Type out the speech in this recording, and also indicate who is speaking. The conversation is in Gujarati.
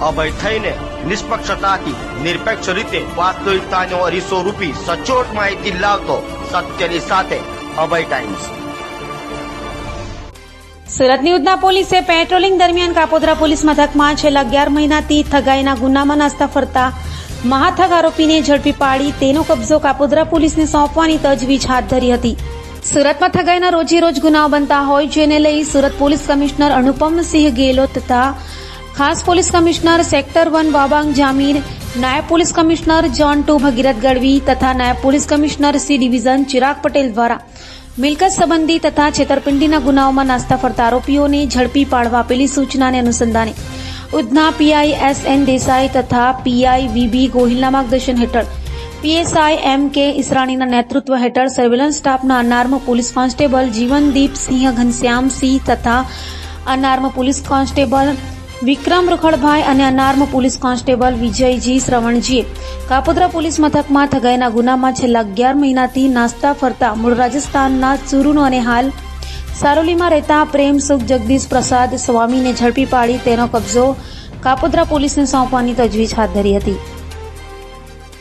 Speaker 1: અભય થઈને નિષ્પક્ષતાથી, નિરપેક્ષ રીતે વાસ્તવિકતાનો અરીસો રૂપી સચોટ માહિતી લાવતો સત્યની સાથે અભય ટાઈમ્સ.
Speaker 2: સુરત ન્યૂઝના પોલીસે પેટ્રોલિંગ દરમિયાન કાપોદ્રા પોલીસ મથકમાં છેલ્લા અગિયાર મહિનાથી ઠગાઈના ગુનામાં નાસ્તા ફરતા મહાથગ આરોપીને ઝડપી પાડી તેનો કબજો કાપોદ્રા પોલીસને સોંપવાની તજવીજ હાથ ધરી હતી. સુરતમાં ઠગાઈના રોજે રોજ ગુનાઓ બનતા હોય, જેને લઈ સુરત પોલીસ કમિશનર અનુપમસિંહ ગેહલોત તથા ખાસ police commissioner sector one Wabang Jamir નાયબ police commissioner zone two Bhagirath Gadhvi તથા નાયબ police commissioner C division Chirag Patel દ્વારા મિલકત સંબંધી તથા છેતરપિંડીના ગુનાઓમાં નાસ્તા ફરતા આરોપીઓને ઝડપી પાડવા આપેલી સૂચનાને અનુસંધાને Udhna PI S N Desai તથા પીઆઈ વીબી ગોહિલના માર્ગદર્શન હેઠળ પીએસઆઈ એમ કે ઈસરાણીના નેતૃત્વ હેઠળ સર્વેલન્સ સ્ટાફના unarmed police constable Jivandeep Singh Ghanshyamsinh તથા અનાર્મ પોલીસ કોન્સ્ટેબલ Vikram Rukhadbhai અને અનાર્મ પોલીસ કોન્સ્ટેબલ વિજયજી શ્રવણજીએ કાપોદ્રા પોલીસ મથકમાં ઠગાઈના ગુનામાં છેલ્લા અગિયાર મહિનાથી નાસ્તા ફરતા મૂળ રાજસ્થાનના ચુરુનો અને હાલ સારોલીમાં રહેતા પ્રેમ સુખ જગદીશ પ્રસાદ સ્વામીને ઝડપી પાડી તેનો કબજો કાપોદ્રા પોલીસને સોંપવાની તજવીજ હાથ ધરી હતી.